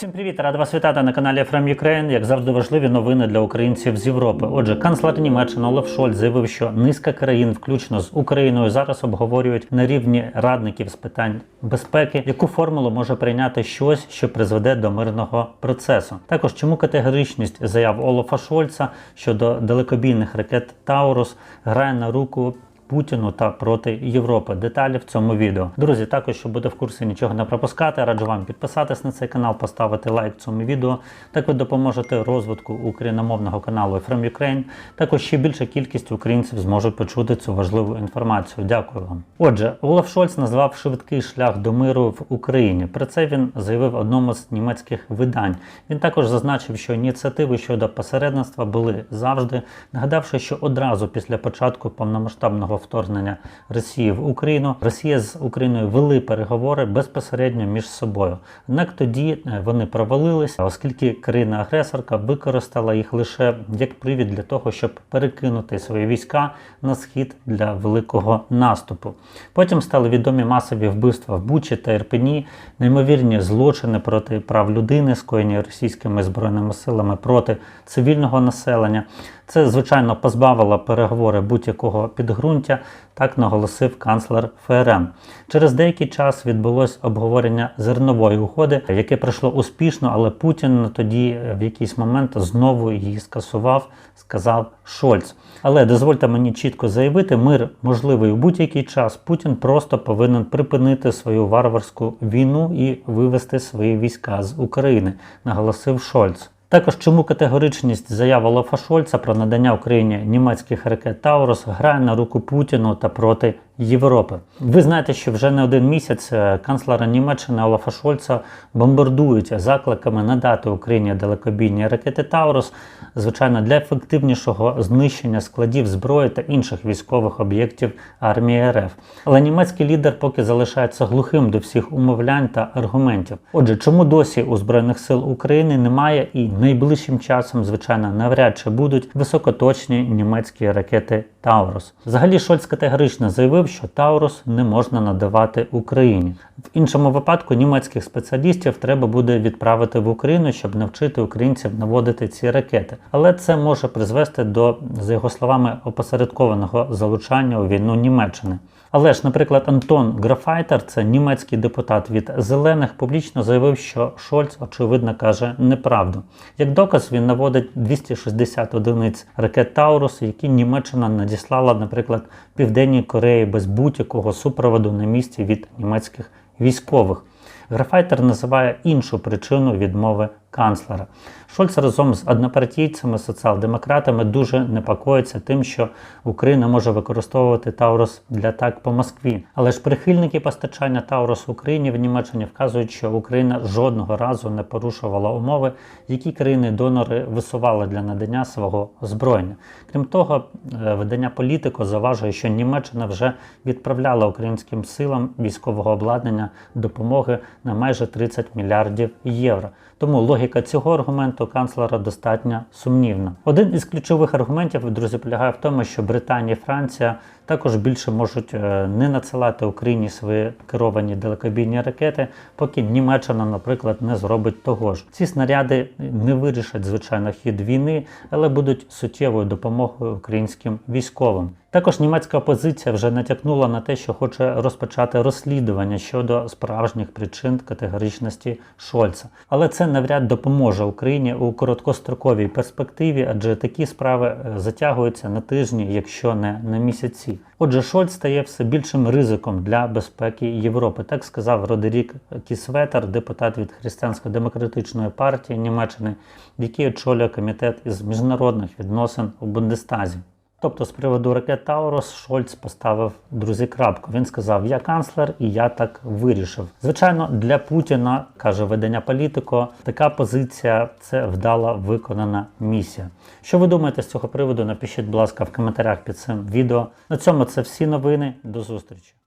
Всім привіт! Рад вас вітати на каналі From Ukraine. Як завжди, важливі новини для українців з Європи. Отже, канцлер Німеччини Олаф Шольц заявив, що низка країн, включно з Україною, зараз обговорюють на рівні радників з питань безпеки, яку формулу може прийняти щось, що призведе до мирного процесу. Також чому категоричність заяв Олафа Шольца щодо далекобійних ракет Таурус грає на руку Путіну та проти Європи. Деталі в цьому відео. Друзі, також щоб бути в курсі нічого не пропускати, раджу вам підписатись на цей канал, поставити лайк цьому відео. Так ви допоможете розвитку україномовного каналу From Ukraine. Також ще більша кількість українців зможуть почути цю важливу інформацію. Дякую вам. Отже, Олаф Шольц назвав швидкий шлях до миру в Україні. Про це він заявив одному з німецьких видань. Він також зазначив, що ініціативи щодо посередництва були завжди, нагадавши, що одразу після початку повномасштабного вторгнення Росії в Україну Росія з Україною вели переговори безпосередньо між собою. Однак тоді е, вони провалилися, оскільки країна-агресорка використала їх лише як привід для того, щоб перекинути свої війська на схід для великого наступу. Потім стали відомі масові вбивства в Бучі та Ірпені, неймовірні злочини проти прав людини, скоєні російськими збройними силами проти цивільного населення. Це, звичайно, позбавило переговори будь-якого підґрунтя, так наголосив канцлер ФРН. Через деякий час відбулось обговорення зернової угоди, яке пройшло успішно, але Путін тоді в якийсь момент знову її скасував, сказав Шольц. Але дозвольте мені чітко заявити, мир можливий у будь-який час. Путін просто повинен припинити свою варварську війну і вивести свої війська з України, наголосив Шольц. Також чому категоричність заяв Олафа Шольца про надання Україні німецьких ракет Таурус грає на руку Путіну та проти Європи. Ви знаєте, що вже не один місяць е, канцлера Німеччини Олафа Шольца бомбардують закликами надати Україні далекобійні ракети Таурус, звичайно, для ефективнішого знищення складів зброї та інших військових об'єктів армії РФ. Але німецький лідер поки залишається глухим до всіх умовлянь та аргументів. Отже, чому досі у збройних сил України немає і найближчим часом, звичайно, навряд чи будуть високоточні німецькі ракети Таурус. Взагалі Шольц категорично заявив, що Таурус не можна надавати Україні. В іншому випадку німецьких спеціалістів треба буде відправити в Україну, щоб навчити українців наводити ці ракети. Але це може призвести до, за його словами, опосередкованого залучання у війну Німеччини. Але ж, наприклад, Антон Графайтер, це німецький депутат від зелених, публічно заявив, що Шольц, очевидно, каже неправду. Як доказ, він наводить 260 одиниць ракет Таурус, які Німеччина надіслала, наприклад, Південній Кореї без будь-якого супроводу на місці від німецьких військових. Графайтер називає іншу причину відмови канцлера. Шольц разом з однопартійцями, соціал-демократами дуже непокоїться тим, що Україна може використовувати Таурус для атак по Москві. Але ж прихильники постачання Таурус Україні в Німеччині вказують, що Україна жодного разу не порушувала умови, які країни-донори висували для надання свого озброєння. Крім того, е, видання політико заважує, що Німеччина вже відправляла українським силам військового обладнання допомоги на майже 30 мільярдів євро. Тому логіка цього аргументу канцлера достатньо сумнівна. Один із ключових аргументів, друзі, полягає в тому, що Британія і Франція також більше можуть е, не надсилати Україні свої керовані далекобійні ракети, поки Німеччина, наприклад, не зробить того ж. Ці снаряди не вирішать звичайно хід війни, але будуть суттєвою допомогою українським військовим. Також німецька опозиція вже натякнула на те, що хоче розпочати розслідування щодо справжніх причин категоричності Шольца. Але це навряд допоможе Україні у короткостроковій перспективі, адже такі справи е, затягуються на тижні, якщо не на місяці. Отже, Шольц стає все більшим ризиком для безпеки Європи. Так сказав Родерік Кісветер, депутат від Християнсько-демократичної партії Німеччини, який очолює комітет із міжнародних відносин у Бундестазі. Тобто, з приводу ракет Таурус Шольц поставив друзі крапку. Він сказав: Я канцлер і я так вирішив. Звичайно, для Путіна каже видання політико, така позиція це вдала виконана місія. Що ви думаєте з цього приводу? Напишіть, будь ласка, в коментарях під цим відео. На цьому це всі новини. До зустрічі.